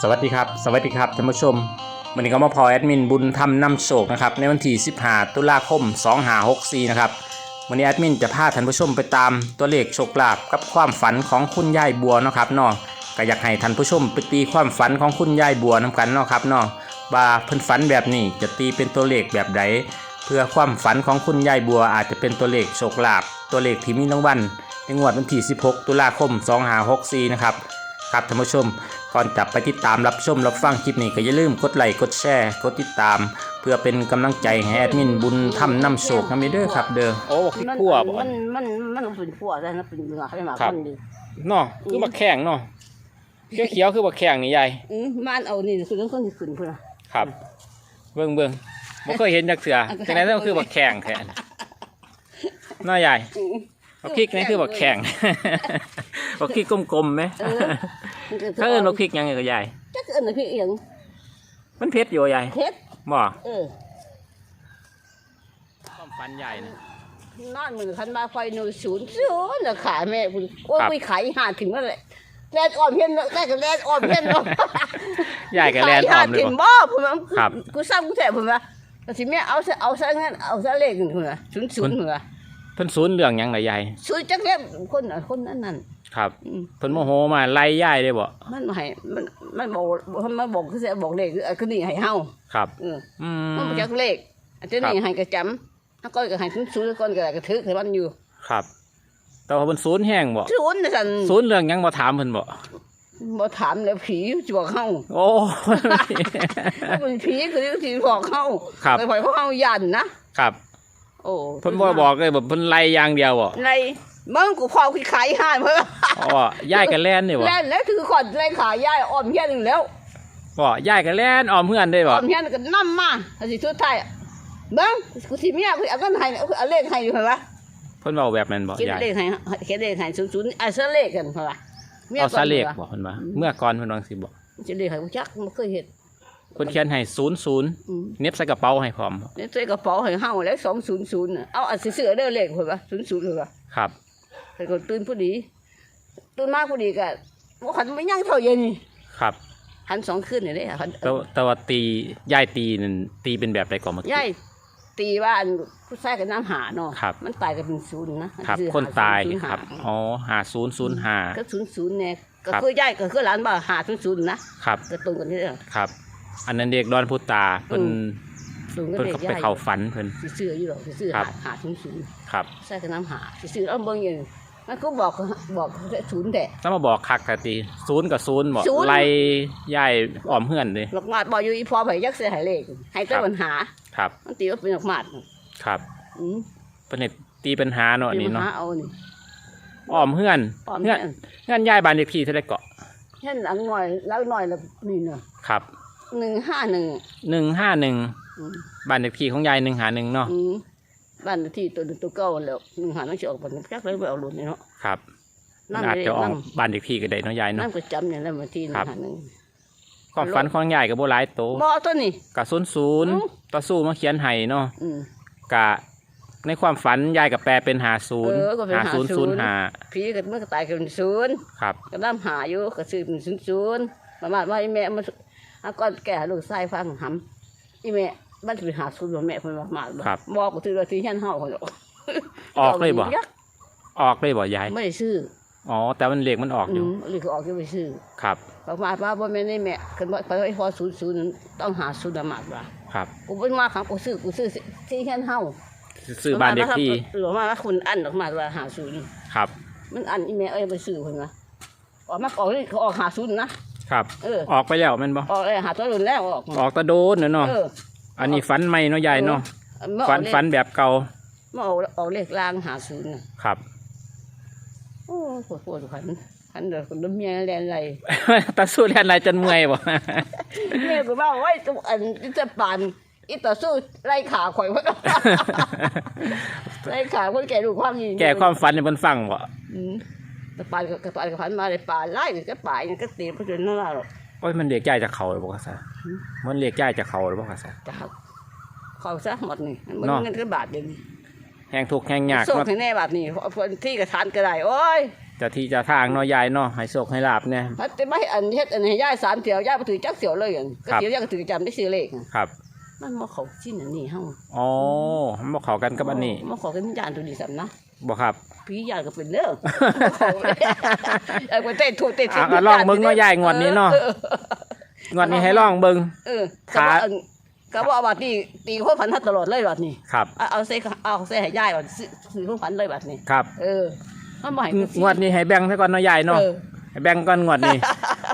สวัสดีครับ สวัสดีครับท่านผู้ชม วันนี้ก็มาพอแอดมินบุญทำนำโชคนะครับ ในวันที่ 15 ตุลาคม 2564 นะครับ วันนี้แอดมินจะพาท่านผู้ชมไปตามตัวเลขโชคลาภกับความฝันของคุณยายบัวนะครับเนาะก็อยากให้ท่านผู้ชมไปตีความฝันของคุณยายบัวนํกันเนาะครับเนาะว่าเพิ่นฝันแบบนี้จะตีเป็นตัวเลขแบบใดเพื่อความฝันของคุณยายบัวอาจจะเป็นตัวเลขโชคลาภตัวเลขที่มีรางวัลในงวดวันที่ 16 ตุลาคม 2564 นะครับ ครับท่านผู้ชม ก่อนจับไปติดตามรับชมรับฟังคลิปนี้ก็อย่าลืมกดไลค์กดแชร์กดติดตาม เพื่อเป็นกำลังใจให้แอดมินบุญทำนำโชคนะมีเด้อครับ เด้อโอ้ขี้มันกลัวบ่มันมันมันเป็นขั่วได้นะเป็นเนื้อให้มาครับคนดีเนาะคือบักแข้งเนาะเขียวๆคือบักแข้งนี่ยายอืมมันเอานี่คือต้องคนที่ขึ้นพุ่นน่ะครับเบิ่งเบิ่งบ่เคยเห็นจักเทื่ออันก็จังได๋ต้องคือบักแข้งแท้เนาะยายอืมบักพริกนี่คือบักแข้งบักพริกกลมๆไหม เออมันก็ถ้าเอิ้นบักพริกหยังไงก็ยายจักเอิ้นว่าพี่เอียงมันเผ็ดอยู่ยายเฮ็ดบ่เออความฝันใหญ่นะนอนมือคันมาไฟหนูศูนย์ศูนย์น่ะขาแม่พุ่นโอ้ยครับไปขายหาถึงนั่นแหละแลนอ่อนเพี้ยนได้ก็แลนอ่อนเพี้ยนเนาะยายก็แลนออมเลยถึงบ่บ่พุ่นว่าครับกูซ้ำกูแท้พุ่นว่าแต่สิแม่เอาซะเอาซะงั้นเอาซะเลขนึงพุ่นว่าศูนย์ศูนย์พุ่นว่าเพิ่นศูนย์เรื่องหยังล่ะยายศูนย์จักเล่มคนน่ะคนนั้นนั่น ครับอืมเพิ่นโมโหมาไล่ยายได้บ่มันบ่ให้มันมันบอกมันบอกคือสิบอกเลขคือคือนี่ให้เฮาครับ เอออืมันมบ่จักเลขอันนี้นี่ให้กระจำถ้าก้อยก็ให้ศูนย์ศูนย์ก้อนก็ได้ก็ถือให้มันอยู่ครับ แต่ว่าเพิ่นศูนย์แห้งบ่ศูนย์น่ะซั่นศูนย์เรื่องหยังบ่ถามเพิ่นบ่บ่ถามแล้วผีสิบอกเฮา โอ้ ถ้าเป็นผีคือสิบอกเฮาครับ ไปปล่อยเพราะเฮายันนะ ครับโอ้เพิ่นบ่บอกเลยแบบเพิ่นไล่อย่างเดียวบ่ใน มึงกูพอกูขายห้านเพิ่นอ๋อยายก็แล่นนี่บ่แล้วแล้วถือขอดแรงขายยายอ้อมเฮียนนึงแล้วบ่ยายก็แล่นออมเฮือนได้อ้บ่อมเฮียนก็นำมาถ้าสิสุดท้ายเบิ่งกูสิเมียกูเอาเงินให้เอาเลขให้อยู่เห็นปะเพิ่นเว้าแบบนั้นบ่เขียนยายเลขให้เขียนเลขให้ศูนย์ศูนย์อะเสเลขกันเพราะว่าเอาซาเลขบ่เพิ่นว่าเมื่อก่อนเพิ่นว่าสิบ่จะเลขให้กูจักมันเคยเห็นเพิ่นเขียนให้00อืมเน็บใส่กระเป๋าให้พร้อมในตัวกระเป๋าให้เฮาแล้วสองศูนย์ศูนย์เอาอันสิเสือเด้อเลขเพิ่นว่าศูนย์ศูนย์เพิ่นว่าครับ แต่ก็ตื่นผู้ดี ตื่นมาผู้ดีก็บ่คันไม่ยังเท่าเย็นนี่ครับ หันสองคืนนี่เด้คันแต่ว่าแต่ว่าตียายตีนั่นตีเป็นแบบใดก่อนเมื่อกี้ยายตีว่าอันผู้ชายกับน้ำหาเนาะครับ มันตายก็เป็นศูนย์นะครับซื้อคนหตายศูนครับหอ๋อ5005ก็ศูนย์ศูนย์เนี่ยก็ครับ คือยายก็คือหลานบ่าหาศูนย์ศูนย์นะครับ ก็ตรงกันที่เด้อ ครับ อันนั้นเด็กดอนพุตาเพิ่นอืม ตรงกันเพิ่นเลก็ขไปยายเข้าฝันเพิ่น สิซื้ออยู่หรอกสิซื้อครัหาบ หาศูนย์ศูนย์ ครับ ใส่กับน้ำหาสิซื้อเอาเบิ่งอยู่ มันก็บอกบอกศูนย์แต่ถ้ามาบอกคักกะตีศูนย์กับศูนย์บอกศูนย์ ไล่ย่ายอ้อมเฮือนเลยหลอกมาดบอกอยู่อีพอไผยักเสียหายเลขให้แต่ครับปัญหา ครับ มันตีว่าเป็นหลอกมาดครับอืมเป็นเหตุตีปัญหาเนาะอันเป็นี้นปัญเนาะหาเอานี่ อ้อมเฮือนอ้อมเฮือนเฮือนเฮือนย่ายบ้านเด็กพี่เท่าไรเกาะเช่นหลังหน่อยหลังหน่อยแล้วนี่เนาะครับหนึ่งห้าหนึ่งหนึ่งห้าหนึ่งอืมบ้านเด็กพี่ของยายหนึ่งหาหนึ่งเนาะอืม บ้านที่ตัวตัวเก่าแล้วหนึ่งหาต้องจะออกไปจักเลยไปเอาหลุดนี่เนาะครับมันนั่นอาจเลยจะออกนั่นบ้านเด็กพี่ก็ได้เนาะยายนั่เนาะนก็จำอย่างนั้นมาที่หนึ่ครังบหาหนึ่งความฝันของยายกับโบหลายโตบ่ตัวนี้กับศูนย์ศูนย์เอ้าต่อสู้มาเขียนให้เนาะอืมกะในความฝันยายกับแปลเป็นหาศูนย์เออก็เป็นหาศูนย์ศูนย์50หาผีก็เมื่อก็ตายก็เป็นศูนย์ครับก็น้ำหาอยู่ก็ซื้อเป็นศูนย์ศูนย์ประมาณว่าไอ้แม่มันอาก่อนแก่ลูกชายฟังหำอีแม่ บ้านสิไปหาศูนย์บ่แม่เพิ่นว่ามาบ่ครับ บอกก็ถือว่าที่เฮียนเฮาคนดอกออกเลยบ่ยักออกเลยบ่ยายไม่ได้ซื้ออ๋อ แต่มันเลขมันออกอือยู่มหรือก็ออกก็ไปซื้อครับประมาณว่าบ่แม่นได้แม่คันว่าไปไว้พอศูนย์ศูนย์ต้องหาศูนย์มาว่าครับกูเป็นว่าครับกูซื้อกูซื้อที่เฮียนเฮาซื้อบ้านเด็กที่หรือว่าคุณอันออกมาว่าหาศูนย์ครับ มันอันอีแม่เอ้ยไปซื้อเพิ่นว่าออกมาออกนี่เขาออกหาศูนย์นะครับ เออออกไปแล้วแมันบ่ออกเลยหาตัวรุ่นแล้วออกออกตะโดนเนาะเออ อันนี้ฝันใหม่เนาะยายเนาะมาอฝัอนกเลขฝันแบบเก่ามาออกออกเลขล่างหาศูนย์น่ะครับโอ้ปวดปวดขันขันเดี๋ยวคนเมียแลนไรตาสู้แลนไรจนเมื่อยบ่แม่ก็ว่าไว้ตัวอันที่จะปานอีต่อสู้ไล่ขาข่อยว่าไล่ขาคนแก่ดูความยิงแก่ความฝันให้เพิ่นฟังบ่อืมแต่ปานกับปานกับพันมาเลยปานไล่ก็ป่ายก็ตีเพราะจนนั่นแหละหรอกโอ้ยมันเรียกย้ายจากเขาหรือบ่กะซะมันเรียกย้ายจากเขาหรือบ่กะซะจะเขาเขาซะหมดนี่มันเนาะเงินก็บาทเดียวนี่แฮงทุกข์แฮงยากโซ่เนาะให้แน่บาทนี่คนที่กระทานก็ได้โอ้ยเจ้าที่เจ้าทางเนาะยายเนาะให้โชคให้ลาบเนี่ยถ้าจะไม่อันเฮ็ดอันให้ย่ายสามเถียวยายบ่ถือจักเถียวเลยอันก็ครับเถียวยายก็ถือจำได้ซื้อเลขอะครับ มันบ่เข้าชิ้นอันนี้เฮาอ๋อมันบ่เข้ากันกับอันนี้บ่เข้ากันยานตัวนี้ซ้ํนะบ่ครับ ผียานก็เป็นเด้อบ่เข้าเลยไอ้คนเต้นถูกเต้นอะก็ลองเบิ่งเนาะยายงวดนี้เนาะอองวดนี้ให้ลองเบิ่งเออถ้าก็ว่าอันก็ว่าบัดนี้ตีความฝันทัดตลอดเลยบัดนี้ครับเอาเอาใส่เอาใส่ให้ย่ายบัดซื้อซื้อความฝันเลยบัดนี้ครับ เออมันบ่ให้กูสิงวดนี้ให้แบ่งซะก่อนเนาะยายเนาะเออให้แบ่งก่อนงวดนี้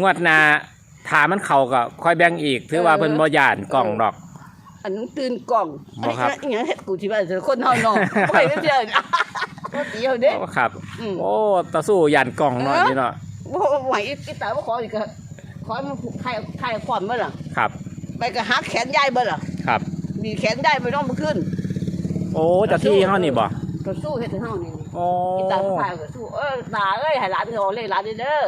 งวดหน้าถ้ามันเข้าก็ค่อยแบ่งอีก ถือว่าเพิ่นบ่ย่านกล่องดอก อันนั้นตื่นกล่องบ่ครับ อันนี้อย่างเฮ็ดกูสิว่าจะคนเฮาเนาะบ่ให้เชื่อบ่ตีเอาเด้โอ้ครับ อืม โอ้ต่อสู้ย่านกล่องเนาะเออนี่เนาะบ่ไหวอีอีตาบ่ขออีกก็ขอให้มันใครใครความเบ่ล่ะครับ ไปก็หักแขนยายเบ่ล่ะครับ มีแขนยายไปน้องบ่ขึ้น โอ้เจ้าที่เฮานี่บ่ก็สู้เฮ็ดให้เฮานี่ โอ้อีตาพายก็สู้เออตาเอ้ยให้หลานเขาเอาเลขหลานเด้อ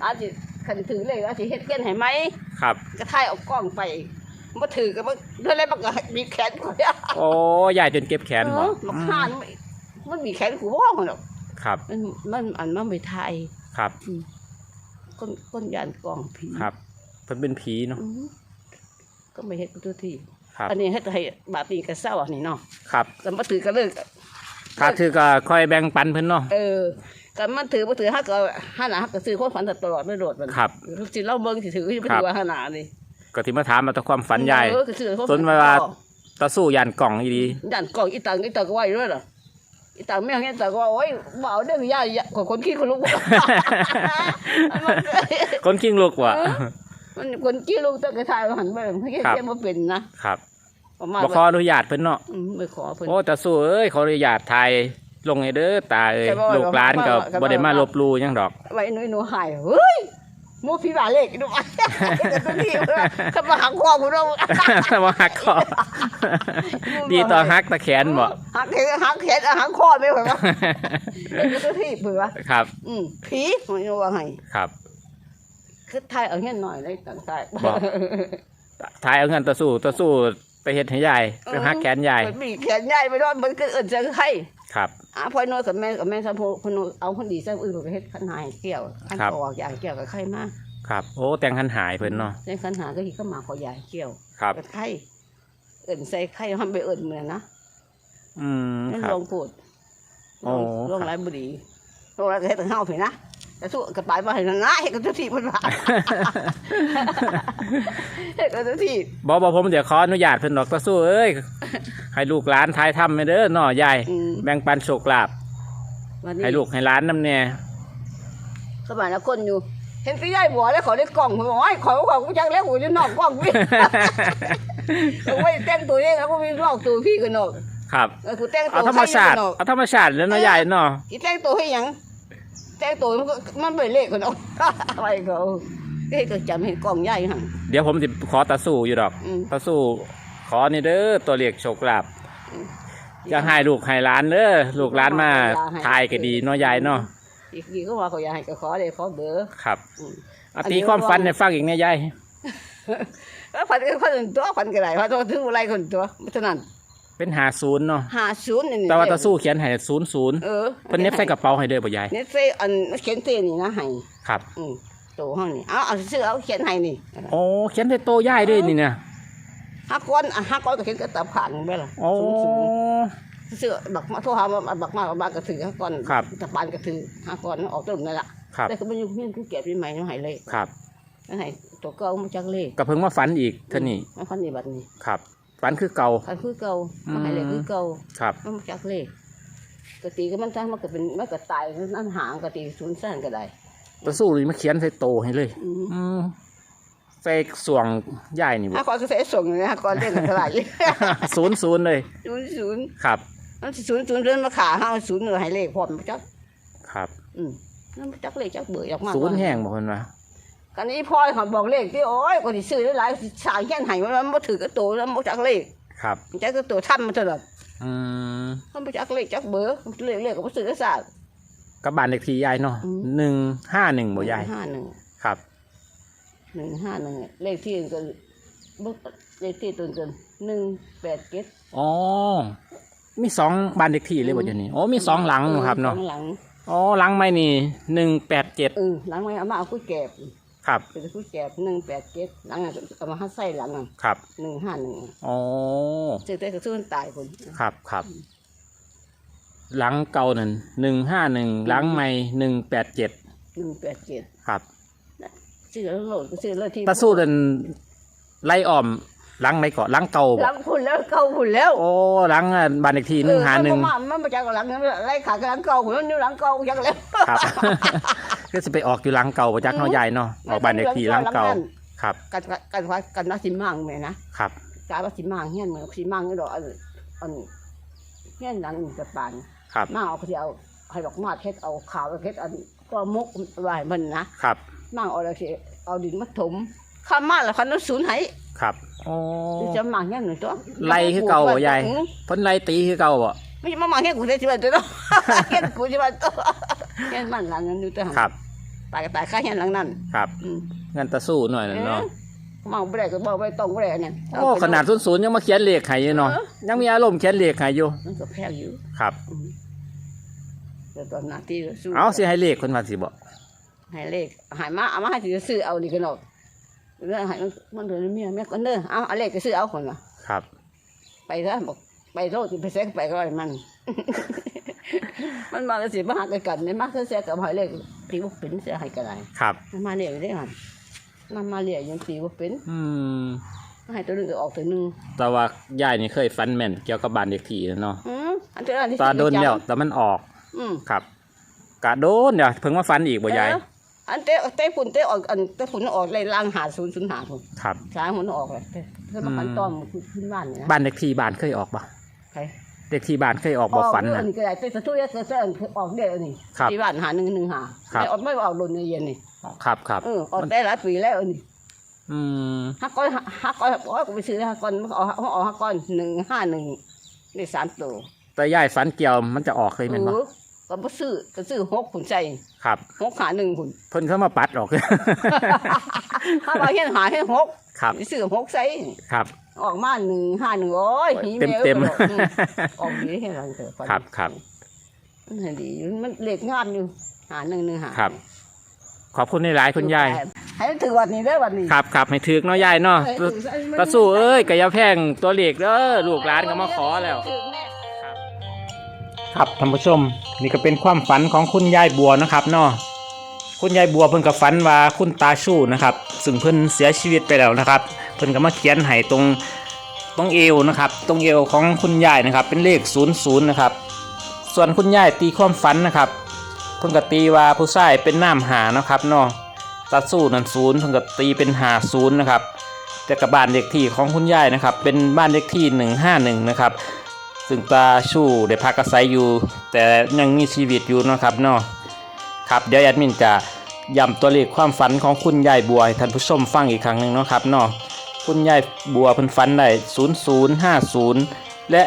หลานสิคันถือเลขหลานสิเฮ็ดเกี้ยนให้ไหมครับ ก็ถ่ายเอากล้องไป บ่ถือก็บ่เรื่องอะไรมันก็มีแขนกูเนี่ยโอ้ยายจนเก็บแขนเอบ่อมันข้านมันมันมีแขนกูบ่ว่าหรอกครับ มันมันอันมันไปถ่ายครับ ก้นก้นยานกล้องผีครับเพิ่นเป็นผีเนาะ อืมก็ไม่เฮ็ดกูตัวที่ครับ อันนี้เฮ็ดให้บาปนี้ก็เศร้าอันนี้เนาะครับก็บ่ถือก็เลิก ถ้าถือก็ค่อยแบ่งปันเพิ่นเนาะ เออก็มันถือบ่ถือฮักก็หาหน้าฮักก็ซื้อคนฝันตลอดไม่โดดมันครับ สิเล่าเบิ่งสิถือสิบ่ครัถืบอว่าหาหน้านี่ ก็ที่มาถามมาแตะความฝันยายเออก็ซื้อคนสนไว้ว่าต่อสู้ย่านกล่องอีดี ย่านกล้องอีตังอีตังก็ว่าอยู่ด้วยล่ะอีตังแม่งอีตังก็ว่าโอ้ยบ่เอาเด้อย่าอย่าคนขี้คนลุกมันคนคิงลูกว่ะเออมันคนขี้ลูกตั้งแต่ทายหันไปมันแค่ครับ แค่บ่เป็นนะครับประมาณบ่ขออนุญาตเพิ่นเนาะอืมไม่ขอเพิ่น โอ้ต่อสู้เอ้ยขออนุญาตถ่ายลงให้เด้อตาเอ้ยแต่ว่าลูกหลานก็แต่ว่าบ่ได้มาลบหลู่หยังดอก ไว้หนูหนูหายเฮ้ยห มูพี่บาเล็กดูอะตัวนี้เขามาหักคอกูเนาะว่าหักคอดีต่อหักตะแขนบ่หักแขนหักแขนหักคอไม่เหรอวะตัวที่เบื่อครับ อืมผีมันว่าให้ครับ คือไทยเอาเงี้ยหน่อยเลยต่างชาติบอกถ่ายเอาเงินต่อสู้ต่อสู้ไปเฮ็ดให้ยายไปหักแขนยายมันมีแขนใหญ่ไปด้วยมันก็เอินจะใคร ครับ อะพ่อโน้กับแม่กับแม่ซะพ่อพ่อโนเอาคนดีซะอื่นไปเฮ็ดขันหายเกี่ยวขันครับ ออกอย่างเกี่ยวกับไข่มาครับ โอ้แต่งคันหายเพิ่นเนาะในขันหาก็ที่ก็มาขอยายเกี่ยวครับ กับไข่เอินใส่ไข้ทำไปเอินเหมือนนะอืมนั่นครับลองพูดโอ้ลองไรบุรีลองไรก็เฮ็ดถึงเฮาเพิ่นนะ แต่สู้กระปายมาให้นะเฮ็ดกับเจ้าที่เพิ่นว่าเฮ็ดกับเจ้าที่บอกบอกผมเดี๋ยวขออนุญาตเพิ่นดอกต่อสู้เอ้ยให้ลูกหลานทายทำให้เด้อเนาะยายอืมแบ่งปันโชคลาภวันนี้ให้ลูกให้หลานนำแน่สมัยละคนอยู่ เห็นพี่ใหญ่บัวแล้วขอได้กล่องผมบอกว่าขอของกูจังแล้วกูจะนอกกล่องพี่กูไม่แต่งตัวเองแล้วกูไม่นอกตัวพี่กันนอกครับ เออกูแต่งตัเอาวธรรมชาติใคนอกเอาธรรมชาติแล้วเนาะยายเนาะอีแต่งตัวให้หยัง แต่งตัวมันก็มันเป็นเลขกันนอกอะไรก็เฮ้ยก็จำเห็นกล่องใหญ่หั่นเดี๋ยวผมสิขอต่อสู้อยู่ดอกอืมต่อสู้ขอนี่เด้อตัวเลขโชคลาภอยากให้ลูกให้หลานเด้อลูกหลานมาทายก็ดีเนาะยายเนาะอีกทีก็ว่าเขาอยากให้ก็ขอเลยขอเบอร์ ครับอืม เอาตีความฝันให้ฟังอีกเนี่ยยาย แล้วพันก็พันตัวพันก็ได้พันตัวถืออะไรคนตัวไม่เท่านั้น เป็นหาศูนย์เนาะห้าศูนย์นี่แต่ว่าต่อสู้เขียนให้ศูนย์ศูนย์เออเพิ่นเน็บใส่กระเป๋าให้เด้อบ่ยายเน็ตเซอันเขียนเซนี่นะให้ครับอืมโตห้องนี่เอาเอาซื้อเอาเขียนให้นี่โอ้เขียนใส่โตยายด้วยนี่เนี่ยห้าก้อนอะห้าก้อนก็เขียนกระตับผ่านไปละโอ้ศูนย์ศูนย์ซื้อบักมาโทรหามาบักมาบักกระถือห้าก้อนครับตะปานกระถือห้าก้อนออกต้นนั่นแหละครับแต่ก็ไม่ยุ่งเงี้ยกูเก็บปีใหม่มาให้เลยครับมาให้ตัวเก่ามาจากเลขก็เพิ่งมาฝันอีกเท่านี้มาพันนี่บัดนี้ครับ ฝันคือเก่า คันคือเก่ามาให้เลขอืมคือเก่าครับมาจากเลขกตีก็มันทั้งมันก็เป็นมันก็ตายนั่นหางกตีศูนย์สั้นก็ได้ต่อสู้นี่มาเขียนใส่โตให้เลย อืมอืมใส่สวงยายนี่บ่ห้าก้อนก็ใส่ส่งอยู่นะห้าก้อนเล่นกันเท่าไหร่ ศูนย์ศูนย์เลย ศูนย์ศูนย์ครับ มันสิศูนย์ศูนย์เดินมาขาห้าศูนย์เหนือให้เลขพร้อมจัก ครับ อืมนั่นจักเลขจักเบื่อจักมากศูนย์แห้งบอกเพิ่นว่า กันนี้พ่อยเขาบอกเลขที่โอ้ยก็สิซื้อได้หลายสิสร้างแค่ไหนมันบ่ถือกระโตแล้วบ่จักเลขครับจักกระโตทำมันตลอดอืมมันบ่จักเลขจักเบอร์เลขเลขก็บ่ซื้อได้ซะกับบ้านเลขที่ยายเนาะอืมหนึ่งห้าหนึ่งบ่ยาย51ครับ151เลขที่ก็บ่เลขที่ตัวเกิน187อ๋อมีสองบ้านเลขที่เลยบ่เดี๋ยวนี้โอ้มีสองหลังครับเนาะสองหลังอ๋อหลังไม่นี่หนึ่งแปดเจ็ดเออหลังไม่เอามาเอากุ้ยแกบ ครับ เป็นกุ้ยแกบหนึ่งแปดเจ็ดหลังน่ะเอามาให้ใส่หลังอะครับหนึ่งห้าหนึ่งอ๋อเจอแต่กระสุนตายคนครับครับ หลังเก่านั่นหนึ่งห้าหนึ่งหลังไม่หนึ่งแปดเจ็ดหนึ่งแปดเจ็ดครับชื่อแล้วโหลดก็ชื่อแล้วที่ตาสู้นั่นไล่อ้อมหลังไม่เกาะหลังเก่าหบ่ลังคุณแล้วเก่าคุณแล้ว โอ้หลังอะบ้านเลขที่หนึ่งหาหนึ่งเออมันมาจากหลังนั้นไล่ขากับหลังเก่าคนนี้หลังเก่ายังแล้วครับ ก็จะไปออกอยู่หลังเก่าประจักษ์เนาะยายเนาะออกบ้านเลขที่หลังเก่าครับ กันกันกันกันนักสิมังแม่นะครับกาว่าสิมังเฮียนเหมือนสิมังนี่ดอกอันอันเฮียนหลังนี่กับปานครับมาเอาเขาสิเอาให้ดอกมาเฮ็ดเอาขาวเฮ็ดอันก็มุกไว้มันนะครับมังเอาแล้วสิเอาดินมาถมข้ามมาแล้วคันนั้นศูนย์ให้ครับโอ้จะมังเฮียนหนึ่งตัวไล่คือเก่าบ่ยายเพิ่นไล่ตีคือเก่าบ่ไม่ใช่มามังเฮียนกูได้สิว่าตัวเนาะเฮียนกูสิว่าตัว เฮียนมันหลังนั้นอยู่ตัวครับ ตายก็ตายค่าเฮียนหลังนั้นครับอืมงั้นตาสู้หน่อยน่ะเนาะมองไปได้ก็บอกไปตรงไปได้เนี่ยโอ้ขนาดศูนย์ศูนย์ยังมาเขียนเลขให้อยู่เนาะยังมีอารมณ์เขียนเลขให้อยู่มันก็แพงอยู่ครับ อืมแต่ตอนหน้าที่ก็สู้เอาสิให้เลขคนว่าสิบ่ให้เลขใหายมาเอามาให้ถือซื้อเอาดีกันหรอกเรื่องใหายมันเดินเมียแม่ก็เด้อเอาเอาเลขก็ซื้อเอาคนละครับ ไปซะบอกไปโลดสิไปแซกไปก็ได้มัน มันมาแล้วสิมาหากันกันเนี่ยมาแซกกับหอยเลขตีว่าเป็นเสียให้กันไรครับมันมาเรียกได้หันมันมาเรียกยังตีว่าเป็นอืมให้ตัวหนึงก็ออกตัวหนึงแต่ว่ายายนี่เคยฟันแม่นเกี่ยวกับบ้านเลขที่เนาะอืมอันตัวนั้นที่ตาโดนแล้วจำแต่มันออก อืมครับกะโดนเดี๋ยวเพิ่งมาฟันอีกบ่ยายเอออันเตะเตะฝุ่นเตะออกอันเตะฝุ่นออกเลยล่างหาศูนย์ศูนย์หาผมครับสายหุ่นออกเลยเพื่อมากันต้อมขึ้นบ้านเนี่ยนะบ้านเลขที่บ้านเคยออกบ่ใคร เลขที่บ้านเคยออกบ่ฟันอัน่ะนนี้ก็ได้เตะสะทุยเตะเตะออกเด็ดอันนี้ครับที่บ้านหาหนึ่งหนึ่งหาครับ ไม่ออกไม่ออกโดนเย็นนี่ครับครับเออออกได้หลายปีแล้วอันนี้อืมฮักก้อนฮักก้อนโอ้ยกูไปซื้อฮักก้อนมันออกออกฮักก้อนหนึ่งห้าหนึ่งได้สามตัวแต่ยายฟันเกี่ยวมันจะออกเลยแม่นบ่เออก็บ่ซื้อก็ซื้อหกขุนใจครับ หกขาหนึ่งขุนเพิ่นเข้ามาปัดออกถ้าเราเห็นหาให้หกครับซื้อหกใส่ครับ ออกมาหนึ่งห้าหนึ่งโอ้ยหีเต็มแวเต็มกระโดดอืมออกดีให้เราเถอะครับครับมันเห็นดีอยู่มันเล็กงามอยู่หาหนึ่งหนึ่งหาครับ ขอบคุณในหลายๆคุณยายให้มันถือวันนี้ได้อวันนี้ครับครับให้ถึกเนาะยายเนาะให้ถือตาสู้เอ้ยกะอยาแพงตัวเลขเด้อลูกหลานก็มาขอแล้วถือแน่ครับท่านผู้ชม นี่ก็เป็นความฝันของคุณยายบัวนะครับเนาะคุณยายบัวเพิ่นก็ฝันว่าคุณตาชู้นะครับ ซึ่งเพิ่นเสียชีวิตไปแล้วนะครับ เพิ่นก็มาเขียนให้ตรงตรงเอวนะครับ ตรงเอวของคุณยายนะครับ เป็นเลข00นย์นะครับ ส่วนคุณยายตีความฝันนะครับเพิ่นก็ตีว่าผู้ชายเป็นน้ำหานะครับเนาะตาสู้นั่นศูนย์เพิ่นก็ตีเป็นหาศูนย์นะครับแต่กับบ้านเลขที่ของคุณยายนะครับ เป็นบ้านเลขที่ 151 นะครับ ซึ่งตาชู่ได้พักอาศัยอยู่ แต่ยังมีชีวิตอยู่นะครับเนาะครับเดี๋ยวแอดมินจะย้ำตัวเลขความฝันของคุณยายบัวให้ท่านผู้ชมฟังอีกครั้งหนึ่งนะครับเนาะ คุณยายบัวเพิ่นฝันได้0050 และ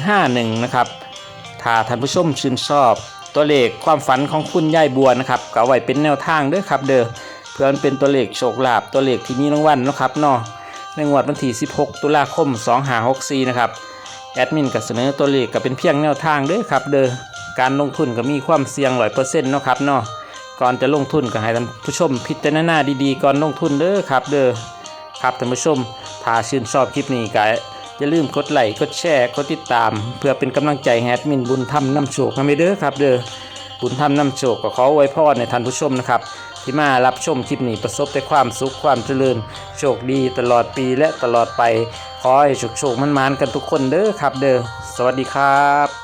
151 นะครับ ถ้าท่านผู้ชมชื่นชอบ ตัวเลขความฝันของคุณยายบัวนะครับก็เอาไว้เป็นแนวทางด้อครับ เด้อเพื่อนเป็นตัวเลขโชคลาภตัวเลขที่มีรางวัลเนะครับเนาะในงวดวันที่ 16 ตุลาคม 2564 นะครับแอดมินก็เสนอตัวเลขก็เป็นเพียงแนวทางด้อครับ เด้อการลงทุนก็มีความเสี่ยงร้อยเปอร์เซ็นต์นะครับเนาะก่อนจะลงทุนก็ให้ท่านผู้ชมพิจารณาดีๆ ก่อนลงทุนเด้อครับ เด้อ ครับท่านผู้ชม ถ้าชื่นชอบคลิปนี้ก็อย่าลืมกดไลค์กดแชร์กดติดตาม เพื่อเป็นกำลังใจแอดมินบุญธรรมน้ำโชคให้เด้อครับ เด้อบุญธรรมน้ำโชคก็ขอไว้พรในท่านผู้ชมนะครับ ที่มารับชมคลิปนี้ประสบแต่ความสุขความเจริญโชคดีตลอดปีและตลอดไปขอให้โชคโชคมันมานกันทุกคนเด้อครับ เด้อสวัสดีครับ